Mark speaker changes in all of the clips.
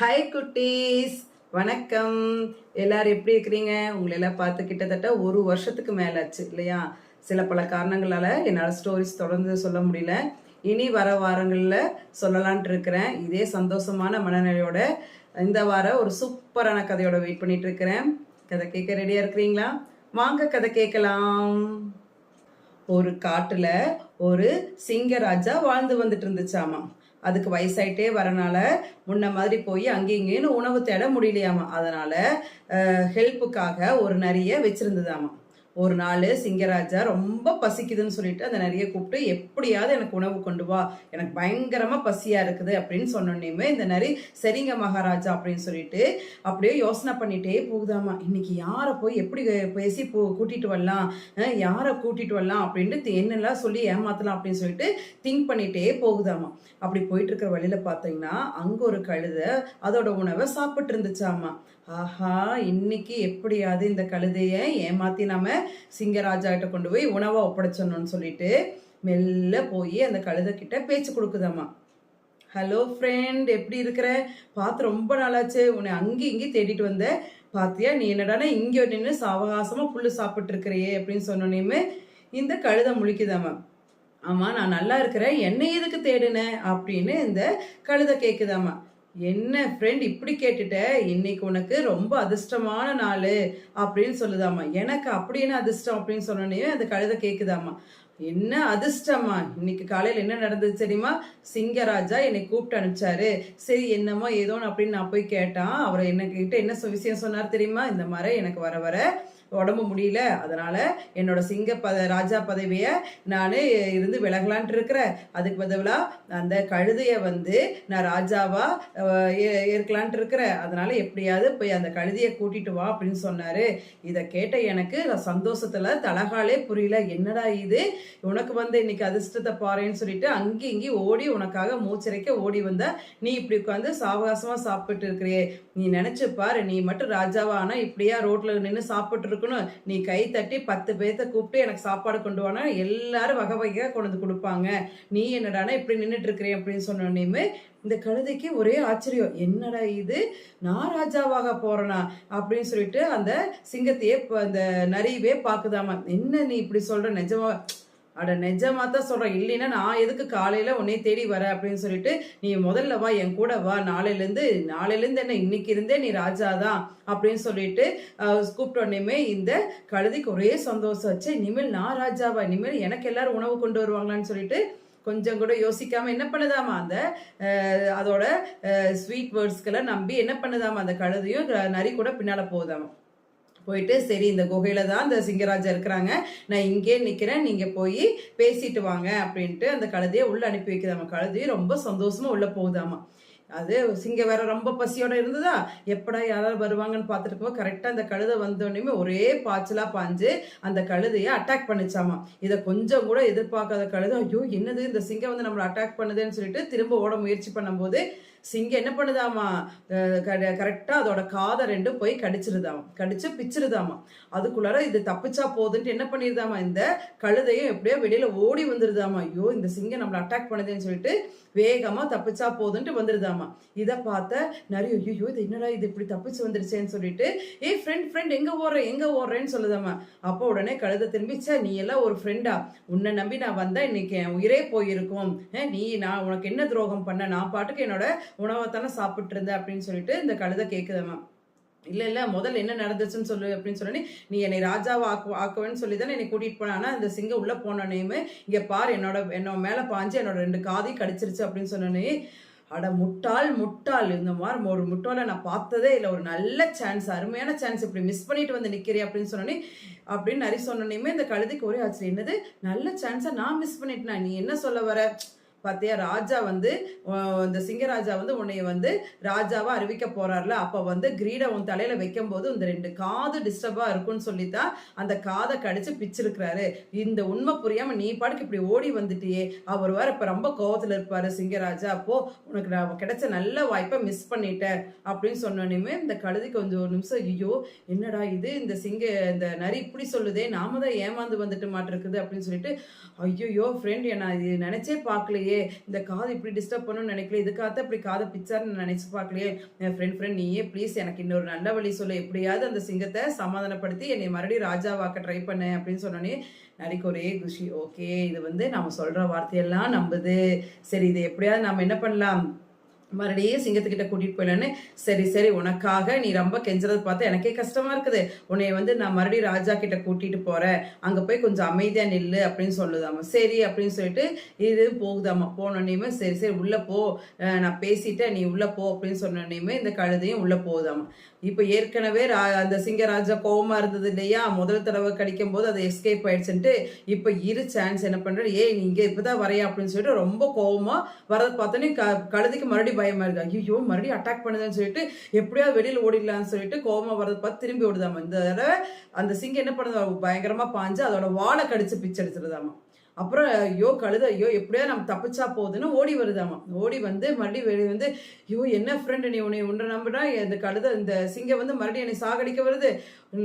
Speaker 1: Hi குட்டீஸ். வணக்கம். எல்லாரும் எப்படி இருக்கிறீங்க? உங்களை எல்லாம் பார்த்து கிட்டத்தட்ட ஒரு வருஷத்துக்கு மேலாச்சு இல்லையா? சில பல காரணங்களால என்னால் ஸ்டோரிஸ் தொடர்ந்து சொல்ல முடியல. இனி வர வாரங்களில் சொல்லலான்ட்டு இருக்கிறேன். இதே சந்தோஷமான மனநிலையோட இந்த வாரம் ஒரு சூப்பரான கதையோட வெயிட் பண்ணிட்டு இருக்கிறேன். கதை கேட்க ரெடியாக இருக்கிறீங்களா? வாங்க கதை கேட்கலாம். ஒரு காட்டில் ஒரு சிங்கராஜா வாழ்ந்து வந்துட்டு இருந்துச்சாமா? அதுக்கு வயசாயிட்டே வரனால முன்ன மாதிரி போய் அங்கேயும் இங்கேயும் உணவு தேட முடியலையாமா. அதனால ஹெல்ப்புக்காக ஒரு நிறைய வச்சிருந்ததாமா. ஒரு நாள் சிங்கராஜா ரொம்ப பசிக்குதுன்னு சொல்லிட்டு அந்த நிறைய கூப்பிட்டு எப்படியாவது எனக்கு உணவு கொண்டு வா. எனக்கு பயங்கரமாக பசியாக இருக்குது அப்படின்னு சொன்னோன்னே இந்த நரி சரிங்க மகாராஜா அப்படின்னு சொல்லிட்டு அப்படியே யோசனை பண்ணிட்டே போகுதாமா. இன்னைக்கு யாரை போய் எப்படி பேசி போ கூட்டிட்டு வரலாம்? யாரை கூட்டிட்டு வரலாம்? அப்படின்ட்டு என்னெல்லாம் சொல்லி ஏமாத்தலாம் அப்படின்னு சொல்லிட்டு திங்க் பண்ணிட்டே போகுதாமா. அப்படி போயிட்டு இருக்கிற வழியில பார்த்தீங்கன்னா அங்கே ஒரு கழுதை அதோட உணவை சாப்பிட்டு இருந்துச்சாமா ஆஹா இன்னைக்கு எப்படியாவது இந்த கழுதையை ஏமாத்தி நாம சிங்கராஜா கிட்ட கொண்டு போய் உணவை ஒப்படைச்சிடணும்னு சொல்லிட்டு மெல்ல போய் அந்த கழுதை கிட்ட பேச்சு கொடுக்குதாம்மா. ஹலோ ஃப்ரெண்ட் எப்படி இருக்கிற? பார்த்து ரொம்ப நாளாச்சு. உன்னை அங்கேயும் இங்கேயும் தேடிட்டு வந்த. பாத்தியா நீ என்னடானா இங்கே நின்று சாவகாசமாக புல்லு சாப்பிட்ருக்கிறியே அப்படின்னு சொன்னோன்னே இந்த கழுதை முழிக்குதாம்மா. ஆமாம் நான் நல்லா இருக்கிறேன். என்னை எதுக்கு தேடுன? அப்படின்னு இந்த கழுதை கேட்குதாம்மா என்ன ஃப்ரெண்ட் இப்படி கேட்டுட்ட? இன்னைக்கு உனக்கு ரொம்ப அதிர்ஷ்டமான நாள் அப்படின்னு சொல்லுதாமா எனக்கு அப்படி என்ன அதிர்ஷ்டம் அப்படின்னு சொன்னோன்னே அந்த கழுதை கேட்குதாம்மா என்ன அதிர்ஷ்டமா இன்னைக்கு காலையில் என்ன நடந்தது தெரியுமா? சிங்கராஜா என்னை கூப்பிட்டு அனுப்பிச்சாரு. சரி என்னமோ ஏதோன்னு அப்படின்னு நான் போய் கேட்டான். அவர் என்ன கிட்ட என்ன சொ- விஷயம் சொன்னார் தெரியுமா? இந்த மாதிரி எனக்கு வர வர உடம்பு முடியல. அதனால என்னோட சிங்க பத ராஜா பதவியை நான் இருந்து விலகலான்ட்டு இருக்கிறேன். அதுக்கு பதிலாக அந்த கழுதைய வந்து நான் ராஜாவா ஏ- இருக்கலான்ட்டு இருக்கிறேன். அதனால எப்படியாவது போய் அந்த கழுதையை கூட்டிட்டு வா அப்படின்னு சொன்னாரு. இதை கேட்ட எனக்கு நான் சந்தோஷத்துல தலகாலே புரியல. என்னடா இது? உனக்கு வந்து இன்னைக்கு அதிர்ஷ்டத்தை பாருன்னு சொல்லிட்டு அங்கேயும் இங்கேயும் ஓடி உனக்காக மூச்சரைக்க ஓடி வந்த நீ இப்படி உட்காந்து சாவகாசமா சாப்பிட்டு இருக்கிறியே. நீ நினைச்சு பாரு நீ மட்டும் ராஜாவா ஆனா இப்படியா ரோட்ல நின்று சாப்பிட்டு இருக்கணும். நீ கை தட்டி பத்து பேர்த்த கூப்பிட்டு எனக்கு சாப்பாடு கொண்டு வானா எல்லாரும் வகை வகையா கொண்டு வந்து கொடுப்பாங்க. நீ என்னடானா இப்படி நின்றுட்டு இருக்கிறேன் அப்படின்னு சொன்னோன்னே இந்த கழுதைக்கு ஒரே ஆச்சரியம். என்னடா இது? நான் ராஜாவாக போறேனா? அப்படின்னு சொல்லிட்டு அந்த சிங்கத்தையே அந்த நரியவே பாக்குதாமா என்ன நீ இப்படி சொல்ற? நிஜமா அட நிஜமா தான் சொல்றேன். இல்லைன்னா நான் எதுக்கு காலையில உன்னை தேடி வரேன் அப்படின்னு சொல்லிட்டு நீ முதல்ல வா என் கூட வா. நாளையில இருந்து நாளையில இருந்து என்ன இன்னைக்கு இருந்தே நீ ராஜா தான் அப்படின்னு சொல்லிட்டு கூப்பிட்ட உடனேமே இந்த கழுதிக்கு ஒரே சந்தோஷம் வச்சு இனிமேல் நான் ராஜாவா? இனிமேல் எனக்கு எல்லாரும் உணவு கொண்டு வருவாங்களான்னு சொல்லிட்டு கொஞ்சம் கூட யோசிக்காம என்ன பண்ணுதாமா அந்த அதோட ஸ்வீட் வேர்ட்ஸ்க்கெல்லாம் நம்பி என்ன பண்ணுதாமா அந்த கழுதையும்? நரி கூட பின்னால போகுதாமா? போயிட்டு சரி இந்த குகையில தான் இந்த சிங்கராஜா இருக்கிறாங்க. நான் இங்கே நிக்கிறேன் நீங்க போய் பேசிட்டு வாங்க அப்படின்ட்டு அந்த கழுதையை உள்ள அனுப்பி வைக்கிறாங்க கழுதையும் ரொம்ப சந்தோஷமா உள்ள போகுதாமா? அது சிங்கம் வேற ரொம்ப பசியோட இருந்ததா? எப்படா யாராவது வருவாங்கன்னு பார்த்துட்டு போக கரெக்டா அந்த கழுதை வந்தோடனே ஒரே பாய்ச்சலா பாஞ்சு அந்த கழுதையை அட்டாக் பண்ணிச்சாமா? இதை கொஞ்சம் கூட எதிர்பார்க்காத கழுதை ஐயோ என்னது இந்த சிங்கம் வந்து நம்மளை அட்டாக் பண்ணுதுன்னு சொல்லிட்டு திரும்ப ஓட முயற்சி பண்ணும்போது சிங்கம் என்ன பண்ணுதாமா? கரெக்டாக அதோட காதை ரெண்டும் போய் கடிச்சிருதாமா? கடிச்சு பிச்சிருதாமா? அதுக்குள்ளார இது தப்பிச்சா போதுன்ட்டு என்ன பண்ணிருதாமா? இந்த கழுதையும் எப்படியோ வெளியில ஓடி வந்துருதாமா? ஐயோ இந்த சிங்கம் நம்மளை அட்டாக் பண்ணுதுன்னு சொல்லிட்டு வேகமா தப்பிச்சா போதுன்ட்டு வந்துருதாமா? இதை பார்த்த நிறைய ஐயோ இது என்னடா இது? இப்படி தப்பிச்சு வந்துருச்சேன்னு சொல்லிட்டு ஏ ஃப்ரெண்ட் ஃப்ரெண்ட் எங்க ஓடுற? எங்க ஓடுறேன்னு சொல்லுதாமா? அப்போ உடனே கழுதை திரும்பிச்சே நீ எல்லாம் ஒரு ஃப்ரெண்டா உன்னை நம்பி நான் வந்தா இன்னைக்கு என் உயிரே போயிருக்கும். நீ நான் உனக்கு என்ன துரோகம் பண்ண? நான் பாட்டுக்கு என்னோட உணவை தானே சாப்பிட்டு இருந்த அப்படின்னு சொல்லிட்டு இந்த கழுதை கேக்குதாமா இல்ல இல்ல முதல்ல என்ன நடந்துச்சுன்னு சொல்லு அப்படின்னு சொல்லி நீ என்னை ராஜாவை ஆக்கு ஆக்குவேன்னு சொல்லி தானே என்னை கூட்டிட்டு போன ஆனால் இந்த சிங்கம் உள்ள போனோடனேயுமே இங்க பார் என்னோட என்னோட மேல பாஞ்சு என்னோட ரெண்டு காதையும் கடிச்சிருச்சு அப்படின்னு சொன்னோன்னே அட முட்டாள் முட்டாள். இந்த மாதிரி ஒரு முட்டாளை நான் பார்த்ததே இல்லை. ஒரு நல்ல சான்ஸ் அருமையான சான்ஸ் இப்படி மிஸ் பண்ணிட்டு வந்து நிக்கிறே அப்படின்னு சொன்னோன்னே அப்படின்னு நிறைய சொன்னோன்னே இந்த கழுதிக்கு ஒரே ஆச்சு என்னது? நல்ல சான்ஸை நான் மிஸ் பண்ணிட்டேனா? நீ என்ன சொல்ல வர? பார்த்தியா ராஜா வந்து இந்த சிங்கராஜா வந்து உன்னைய வந்து ராஜாவா அறிவிக்க போறாருல. அப்ப வந்து கிரீட உன் தலையில வைக்கும் போது இந்த ரெண்டு காது டிஸ்டர்பா இருக்கும்னு சொல்லித்தான் அந்த காதை கடிச்சு பிச்சிருக்கிறாரு. இந்த உண்மை புரியாம நீ பாட்டுக்கு இப்படி ஓடி வந்துட்டியே. அவர் வேற இப்ப ரொம்ப கோவத்துல இருப்பாரு சிங்கராஜா. அப்போ உனக்கு நான் கிடைச்ச நல்ல வாய்ப்பை மிஸ் பண்ணிட்டேன் அப்படின்னு சொன்னோன்னே இந்த கழுதி கொஞ்சம் ஒரு நிமிஷம் ஐயோ என்னடா இது? இந்த சிங்க இந்த நரி இப்படி சொல்லுதே. நாம தான் ஏமாந்து வந்துட்டு மாட்டிருக்குது அப்படின்னு சொல்லிட்டு ஐயோ ஃப்ரெண்ட் நான் இது நினைச்சே பார்க்கலையே. தெரியலையே இந்த காது இப்படி டிஸ்டர்ப் பண்ணணும்னு நினைக்கல இதுக்காக இப்படி காதை பிச்சாருன்னு நினைச்சு பார்க்கலையே. என் ஃப்ரெண்ட் ஃப்ரெண்ட் நீயே ப்ளீஸ் எனக்கு இன்னொரு நல்ல வழி சொல்லு. எப்படியாவது அந்த சிங்கத்தை சமாதானப்படுத்தி என்னை மறுபடியும் ராஜாவாக்க ட்ரை பண்ணு அப்படின்னு சொன்னோன்னே நரிக்கு ஒரே குஷி. ஓகே இது வந்து நம்ம சொல்ற வார்த்தையெல்லாம் நம்புது. சரி இது எப்படியாவது நம்ம என்ன பண்ணலாம்? மறுபடியும் சிங்கத்துக்கிட்ட கூட்டிட்டு போயிடலான்னு. சரி சரி உனக்காக நீ ரொம்ப கெஞ்சுறது பார்த்து எனக்கே கஷ்டமா இருக்குது. உன்னை வந்து நான் மறுபடியும் ராஜா கிட்ட கூட்டிட்டு போறேன். அங்க போய் கொஞ்சம் அமைதியா நில்லு அப்படின்னு சொல்லுதாமா. சரி அப்படின்னு சொல்லிட்டு இது போகுதாமா. போனோடனேயுமே சரி சரி உள்ள போ. நான் பேசிட்டேன் நீ உள்ள போ அப்படின்னு சொன்னோடனேயுமே இந்த கழுதையும் உள்ள போகுதாமா. இப்போ ஏற்கனவே ரா- அந்த சிங்கராஜா கோவமா இருந்தது இல்லையா? முதல் தடவை கடிக்கும் போது அது எஸ்கேப் ஆயிடுச்சுன்ட்டு இப்போ இரு சான்ஸ் என்ன பண்ற? ஏய் நீங்க இப்பதான் வரையா அப்படின்னு சொல்லிட்டு ரொம்ப கோவமா வரது பார்த்தோன்னே க கழுதைக்கு மறுபடியும் பயமா இருக்கு ஐயோ மறுபடியும் அட்டாக் பண்ணுதுன்னு சொல்லிட்டு எப்படியாவது வெளியில ஓடிடலாம்னு சொல்லிட்டு கோவமா வரதை பார்த்து திரும்பி ஓடுதாமா இந்த தடவை அந்த சிங்கம் என்ன பண்ணுது? பயங்கரமா பாஞ்சு அதோட வாழை கடிச்சு பிச்சு எடுத்துருதாமா அப்புறம் ஐயோ கழுத ஐயோ எப்படியா நம்ம தப்பிச்சா போகுதுன்னு ஓடி வருதாமா? ஓடி வந்து மறுபடியும் வெளியே வந்து ஐயோ என்ன ஃப்ரெண்டு நீ? உன்னை உன்னை நம்பினா இந்த கழுத இந்த சிங்கம் வந்து மறுபடியும் என்னை சாகடிக்க வருது.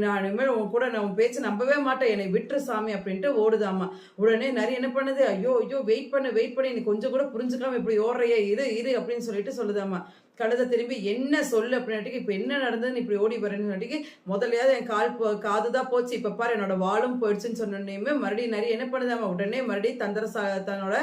Speaker 1: நான் இனிமேல் உன் கூட நான் உன் பேச்சு நம்பவே மாட்டேன். என்னை விட்டுரு சாமி அப்படின்ட்டு ஓடுதாமா? உடனே நிறைய என்ன பண்ணுது? ஐயோ ஐயோ வெயிட் பண்ணு வெயிட் பண்ணி. நீ கொஞ்சம் கூட புரிஞ்சுக்காம இப்படி ஓடுறையே. இரு இரு அப்படின்னு சொல்லிட்டு சொல்லுதாமா? கழுத திரும்பி என்ன சொல்லு அப்படின்னாட்டிக்கு இப்போ என்ன நடந்ததுன்னு இப்படி ஓடி வரேன்னு முதல்லையாவது என் கால் போ காது தான் போச்சு. இப்போ பாரு என்னோட வாழும் போயிடுச்சுன்னு சொன்னோடனேயுமே மறுபடியும் நிறைய என்ன பண்ணுதாமா உடனே மறுபடியும் தந்திர சா தன்னோட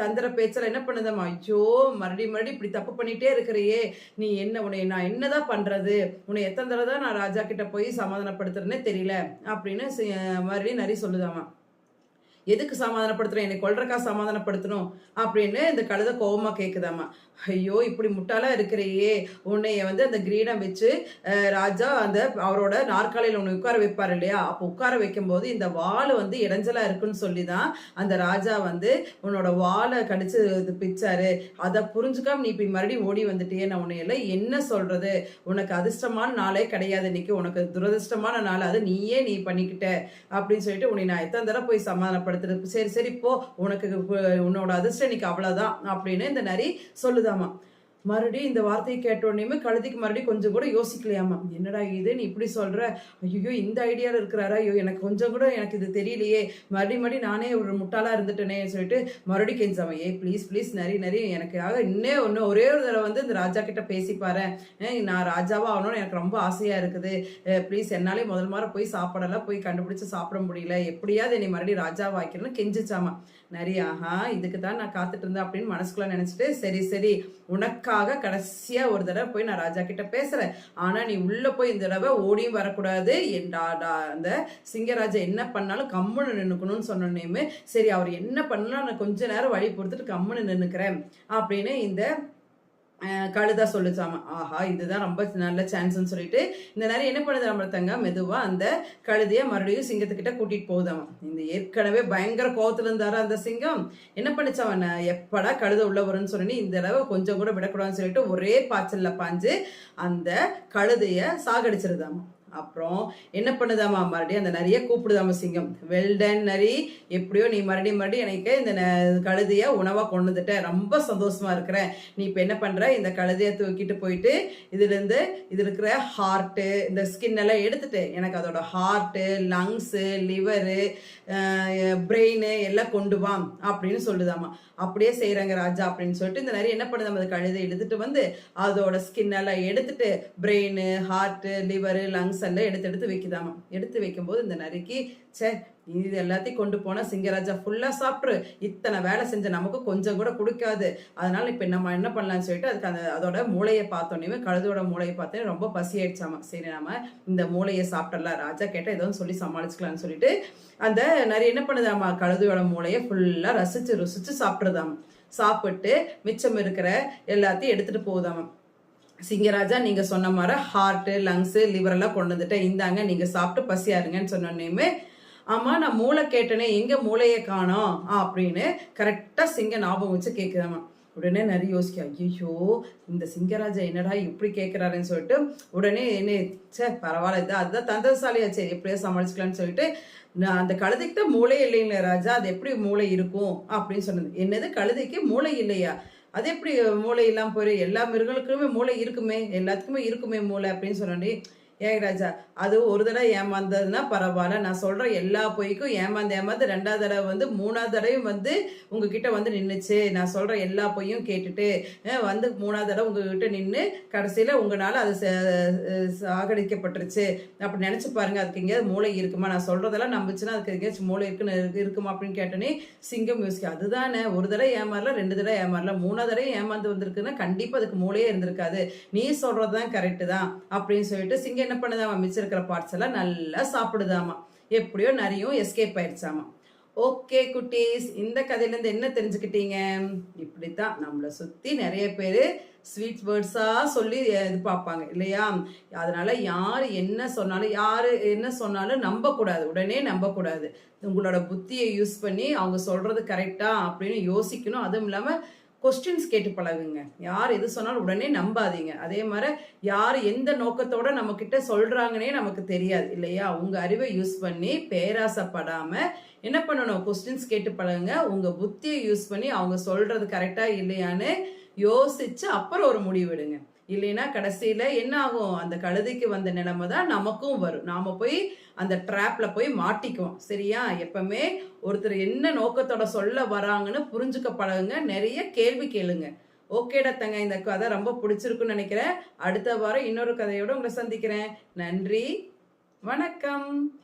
Speaker 1: தந்திர பேச்சில் என்ன பண்ணுதாம்மா? ஐயோ மறுபடியும் மறுபடியும் இப்படி தப்பு பண்ணிட்டே இருக்கிறையே. நீ என்ன உன்னை நான் என்னதான் பண்ணுறது உன்னை எத்தனை தடவை தான் நான் ராஜா கிட்ட போய் சமாதானப்படுத்துறேன்னே தெரியல. அப்படின்னு மறுபடியும் நிறைய சொல்லுதாமா எதுக்கு சமாதானப்படுத்துறேன் என்னை கொள்றக்கா சமாதானப்படுத்தணும்? அப்படின்னு இந்த கழுத கோபமாக கேட்குதாம்மா ஐயோ இப்படி முட்டாளாக இருக்கிறையே. உன்னைய வந்து அந்த கிரீடம் வச்சு ராஜா அந்த அவரோட நாற்காலியில் உன்னை உட்கார வைப்பார் இல்லையா? அப்போ உட்கார வைக்கும்போது இந்த வால் வந்து இடைஞ்சலாக இருக்குன்னு சொல்லி தான் அந்த ராஜா வந்து உன்னோட வாலை கடிச்சு இது பிச்சாரு. அதை புரிஞ்சுக்காம நீ இப்படி மறுபடியும் ஓடி வந்துட்டியே. நான் உன்னையில என்ன சொல்றது? உனக்கு அதிர்ஷ்டமான நாளே கிடையாது இன்னைக்கு. உனக்கு துரதிர்ஷ்டமான நாள். அதை நீயே நீ பண்ணிக்கிட்ட. அப்படின்னு சொல்லிட்டு உன்னை நான் எத்தனை தடவை போய் சமாதானப்படுத்துறது சரி சரி போ உனக்கு உன்னோட அதிர்ஷ்டம் இன்னைக்கு அவ்வளவுதான் அப்படின்னு இந்த நரி சொல்லுதாமா. மறுபடியும் இந்த வார்த்தையை கேட்டோடனேயுமே கழுதிக்கு மறுபடியும் கொஞ்சம் கூட யோசிக்கலையாமா? என்னடா இது நீ இப்படி சொல்ற? ஐயோ இந்த ஐடியால இருக்கிறாரா? ஐயோ எனக்கு கொஞ்சம் கூட எனக்கு இது தெரியலையே. மறுபடியும் மறுபடியும் நானே ஒரு முட்டாளா இருந்துட்டேனே சொல்லிட்டு மறுபடியும் கெஞ்சாம ஏ ப்ளீஸ் ப்ளீஸ் நிறைய நிறைய எனக்காக இன்னே ஒன்று ஒரே ஒரு தடவை வந்து இந்த ராஜா கிட்ட பேசி நான் ராஜாவா ஆகணும்னு எனக்கு ரொம்ப ஆசையா இருக்குது. ப்ளீஸ் என்னாலே முதல் மாதிரி போய் சாப்பாடெல்லாம் போய் கண்டுபிடிச்சு சாப்பிட முடியல. எப்படியாவது என்னை மறுபடியும் ராஜாவாக ஆக்கிறேன்னு கெஞ்சிச்சாமா. நிறைய ஆஹா இதுக்கு தான் நான் காத்துட்டு இருந்தேன் அப்படின்னு மனசுக்குள்ள நினைச்சிட்டு சரி சரி உனக்கா உனக்காக கடைசியா ஒரு தடவை போய் நான் ராஜா கிட்ட பேசுறேன். ஆனா நீ உள்ள போய் இந்த தடவை ஓடியும் வரக்கூடாது என்டா அந்த சிங்கராஜா என்ன பண்ணாலும் கம்முன்னு நின்னுக்கணும்னு சொன்னோன்னே சரி அவர் என்ன பண்ணாலும் நான் கொஞ்ச நேரம் வழி பொறுத்துட்டு கம்முன்னு நின்னுக்கிறேன் அப்படின்னு இந்த கழுதா சொல்லுச்சாமா. ஆஹா இதுதான் ரொம்ப நல்ல சான்ஸ்னு சொல்லிட்டு இந்த நேரம் என்ன பண்ணுது நம்ம தங்க மெதுவா அந்த கழுதையை மறுபடியும் சிங்கத்துக்கிட்ட கூட்டிட்டு போகுதாமா. இந்த ஏற்கனவே பயங்கர கோவத்துல இருந்தாரு அந்த சிங்கம்? என்ன பண்ணுச்சாவன் எப்படா கழுத உள்ள வரும்னு சொல்லி இந்த தடவை கொஞ்சம் கூட விடக்கூடாதுன்னு சொல்லிட்டு ஒரே பாய்ச்சல்ல பாஞ்சு அந்த கழுதைய சாகடிச்சிருதாமா. அப்புறம் என்ன பண்ணுதாமா மறுபடியும்? அந்த நிறைய கூப்பிடுதாமா சிங்கம். வெல்டன் நரி. எப்படியோ நீ மறுபடியும் மறுபடியும் எனக்கு இந்த ந- கழுதைய உணவா கொண்டு வந்துட்ட. ரொம்ப சந்தோஷமா இருக்கிறேன் நீ இப்ப என்ன பண்ற? இந்த கழுதைய தூக்கிட்டு போயிட்டு இதுல இருந்து இது இருக்கிற ஹார்ட்டு இந்த ஸ்கின் எல்லாம் எடுத்துட்டு எனக்கு அதோட ஹார்ட்டு லங்ஸு லிவரு பிரெயின் எல்லாம் கொண்டு வா அப்படின்னு சொல்லுதாமா அப்படியே செய்யறாங்க ராஜா அப்படின்னு சொல்லிட்டு இந்த நிறைய என்ன பண்ணுதாம அந்த கழுதை எடுத்துட்டு வந்து அதோட ஸ்கின் எல்லாம் எடுத்துட்டு பிரெயின் ஹார்ட்டு லிவரு லங்ஸ் எல்லாம் எடுத்து எடுத்து வைக்குதாமா? எடுத்து வைக்கும்போது இந்த நரிக்கு ச்சே இது எல்லாத்தையும் கொண்டு போனா சிங்கராஜா ஃபுல்லா சாப்பிட்ரு. இத்தனை வேலை செஞ்ச நமக்கு கொஞ்சம் கூட கொடுக்காது. அதனால இப்ப நம்ம என்ன பண்ணலாம்னு சொல்லிட்டு அதுக்கு அந்த அதோட மூளையை பார்த்தோன்னே கழுதோட மூளையை பார்த்தோன்னே ரொம்ப பசி ஆயிடுச்சாமா சரி நாம இந்த மூளையை சாப்பிடலாம் ராஜா கேட்டால் ஏதோ சொல்லி சமாளிச்சுக்கலாம்னு சொல்லிட்டு அந்த நிறைய என்ன பண்ணுதாமா? கழுதையோட மூளையை ஃபுல்லா ரசிச்சு ருசிச்சு சாப்பிட்றதாம்? சாப்பிட்டு மிச்சம் இருக்கிற எல்லாத்தையும் எடுத்துட்டு போகுதாமா? சிங்கராஜா நீங்க சொன்ன மாதிரி ஹார்ட் லங்ஸ் லிவர் எல்லாம் கொண்டு வந்துட்டேன் இந்தாங்க நீங்க சாப்பிட்டு பசியாருங்கன்னு சொன்னோன்னே ஆமா நான் மூளை கேட்டேனே எங்க மூளையை காணோம்? அப்படின்னு கரெக்டா சிங்க ஞாபகம் வச்சு கேக்குதாமா உடனே நிறைய யோசிக்க ஐயோ இந்த சிங்கராஜா என்னடா இப்படி கேட்கிறாருன்னு சொல்லிட்டு உடனே என்ன சே பரவாயில்ல இது அதுதான் தந்திரசாலியாச்சே எப்படியோ சமாளிச்சுக்கலாம்னு சொல்லிட்டு நான் அந்த கழுதைக்கு தான் மூளை இல்லைங்களே ராஜா அது எப்படி மூளை இருக்கும் அப்படின்னு சொன்னது. என்னது கழுதைக்கு மூளை இல்லையா? அது எப்படி மூளை இல்லாமல் போயிரு? எல்லா மிருகங்களுக்குமே மூளை இருக்குமே எல்லாத்துக்குமே இருக்குமே மூளை அப்படின்னு சொன்னோடனே ஏகராஜா ராஜா அது ஒரு தடவை ஏமாந்ததுன்னா பரவாயில்ல. நான் சொல்ற எல்லா பொய்க்கும் ஏமாந்து ஏமாந்து ரெண்டாவது தடவை வந்து மூணாவது தடவையும் வந்து உங்ககிட்ட வந்து நின்றுச்சு நான் சொல்ற எல்லா பொய்யும் கேட்டுட்டு வந்து மூணாவது தடவை உங்ககிட்ட நின்று கடைசியில் உங்களால் அது ச- சாகடிக்கப்பட்டுருச்சு அப்படி நினச்சி பாருங்க அதுக்கு எங்கேயாவது மூளை இருக்குமா? நான் சொல்றதெல்லாம் நம்பிச்சுன்னா அதுக்கு எங்கேயாச்சும் மூளை இருக்குன்னு இருக்குமா அப்படின்னு கேட்டோன்னே சிங்கம் யோசிக்க அதுதானே ஒரு தடவை ஏமாறல ரெண்டு தடவை ஏமாறல. மூணாவது தடவை ஏமாந்து வந்திருக்குன்னா கண்டிப்பாக அதுக்கு மூளையே இருந்திருக்காது. நீ சொல்கிறது தான் கரெக்டு தான் அப்படின்னு சொல்லிட்டு சிங்கம் என்ன பண்ணுதாமா மிச்சம் இருக்கிற பார்ட்ஸ் எல்லாம் நல்லா சாப்பிடுதாமா எப்படியோ நிறையும் எஸ்கேப் ஆயிடுச்சாமா ஓகே குட்டீஸ் இந்த கதையிலேருந்து என்ன தெரிஞ்சுக்கிட்டீங்க? இப்படித்தான் நம்மளை சுற்றி நிறைய பேர் ஸ்வீட் வேர்ட்ஸாக சொல்லி இது பார்ப்பாங்க இல்லையா? அதனால யார் என்ன சொன்னாலும் யார் என்ன சொன்னாலும் நம்பக்கூடாது. உடனே நம்பக்கூடாது. உங்களோட புத்தியை யூஸ் பண்ணி அவங்க சொல்றது கரெக்டா அப்படின்னு யோசிக்கணும். அதுவும் இல்லாமல் கொஸ்டின்ஸ் கேட்டு பழகுங்க. யார் எது சொன்னாலும் உடனே நம்பாதீங்க. அதே மாதிரி யார் எந்த நோக்கத்தோட நம்ம கிட்ட சொல்றாங்கன்னே நமக்கு தெரியாது இல்லையா? உங்க அறிவை யூஸ் பண்ணி பேராசைப்படாம என்ன பண்ணணும்? கொஸ்டின்ஸ் கேட்டு பழகுங்க. உங்க புத்தியை யூஸ் பண்ணி அவங்க சொல்றது கரெக்டா இல்லையான்னு யோசிச்சு அப்புறம் ஒரு முடிவெடுங்க இல்லைன்னா கடைசியில என்ன ஆகும்? அந்த கழுதைக்கு வந்த நிலைமை தான் நமக்கும் வரும். நாம போய் அந்த ட்ராப்ல போய் மாட்டிக்குவோம். சரியா? எப்பவுமே ஒருத்தர் என்ன நோக்கத்தோட சொல்ல வராங்கன்னு புரிஞ்சுக்க பழகுங்க. நிறைய கேள்வி கேளுங்க. ஓகேடா தங்க இந்த கதை ரொம்ப பிடிச்சிருக்குன்னு நினைக்கிறேன். அடுத்த வாரம் இன்னொரு கதையோட உங்களை சந்திக்கிறேன். நன்றி. வணக்கம்.